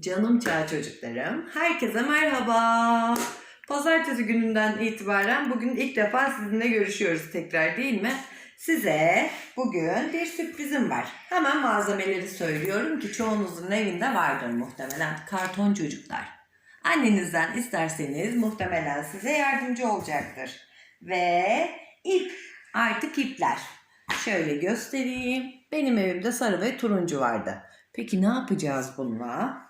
Canım çağ çocuklarım, herkese merhaba. Pazartesi gününden itibaren bugün ilk defa sizinle görüşüyoruz tekrar değil mi? Size bugün bir sürprizim var. Hemen malzemeleri söylüyorum ki çoğunuzun evinde vardır muhtemelen. Karton çocuklar. Annenizden isterseniz muhtemelen size yardımcı olacaktır. Ve ip, artık ipler. Şöyle göstereyim. Benim evimde sarı ve turuncu vardı. Peki ne yapacağız bununla?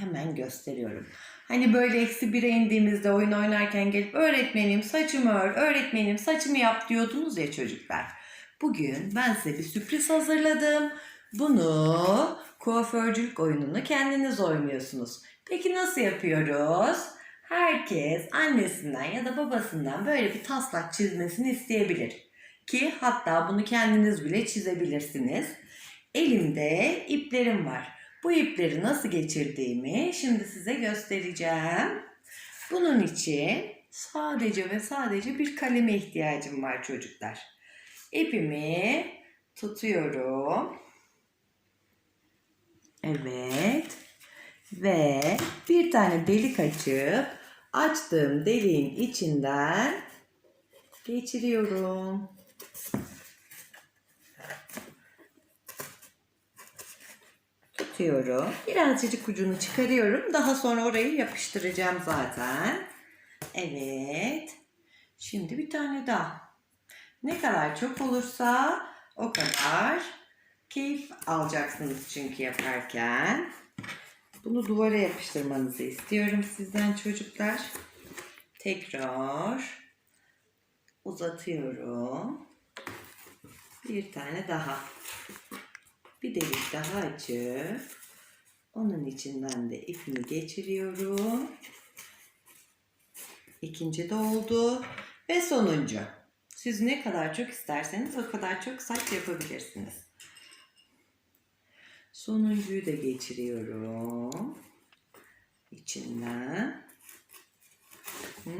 Hemen gösteriyorum. Hani böyle eksi bire indiğimizde oyun oynarken gelip öğretmenim saçımı ör, öğretmenim saçımı yap diyordunuz ya çocuklar. Bugün ben size bir sürpriz hazırladım. Bunu kuaförcülük oyununu kendiniz oynuyorsunuz. Peki nasıl yapıyoruz? Herkes annesinden ya da babasından böyle bir taslak çizmesini isteyebilir. Ki hatta bunu kendiniz bile çizebilirsiniz. Elimde iplerim var. Bu ipleri nasıl geçirdiğimi şimdi size göstereceğim. Bunun için sadece ve sadece bir kaleme ihtiyacım var çocuklar. İpimi tutuyorum. Evet. Ve bir tane delik açıp açtığım deliğin içinden geçiriyorum. Tutuyorum. Birazcık ucunu çıkarıyorum. Daha sonra orayı yapıştıracağım zaten. Evet. Şimdi bir tane daha. Ne kadar çok olursa o kadar keyif alacaksınız çünkü yaparken. Bunu duvara yapıştırmanızı istiyorum sizden çocuklar. Tekrar uzatıyorum. Bir tane daha bir delik daha açıp onun içinden de ipimi geçiriyorum. İkinci de oldu ve sonuncu. Siz ne kadar çok isterseniz o kadar çok saç yapabilirsiniz. Sonuncuyu da geçiriyorum. içinden. Hı.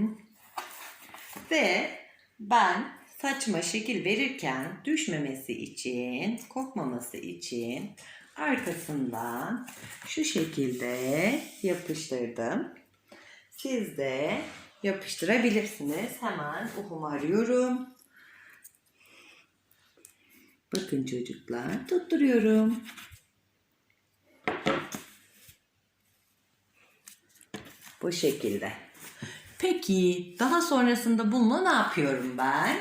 Ve ben saçma şekil verirken düşmemesi için, kopmaması için arkasından şu şekilde yapıştırdım. Siz de yapıştırabilirsiniz. Hemen uhumu arıyorum. Bakın çocuklar tutturuyorum. Bu şekilde. Peki daha sonrasında bununla ne yapıyorum ben?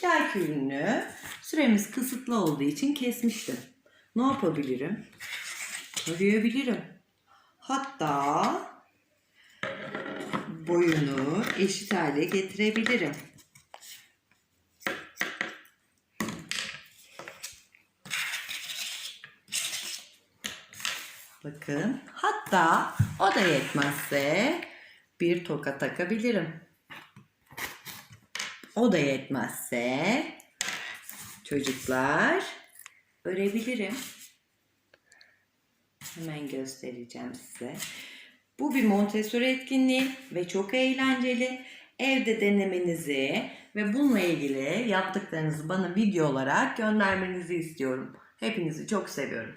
Kalkülünü süremiz kısıtlı olduğu için kesmiştim. Ne yapabilirim? Tarayabilirim. Hatta boyunu eşit hale getirebilirim. Bakın. Hatta o da yetmezse bir toka takabilirim. O da yetmezse çocuklar örebilirim. Hemen göstereceğim size. Bu bir Montessori etkinliği ve çok eğlenceli. Evde denemenizi ve bununla ilgili yaptıklarınızı bana video olarak göndermenizi istiyorum. Hepinizi çok seviyorum.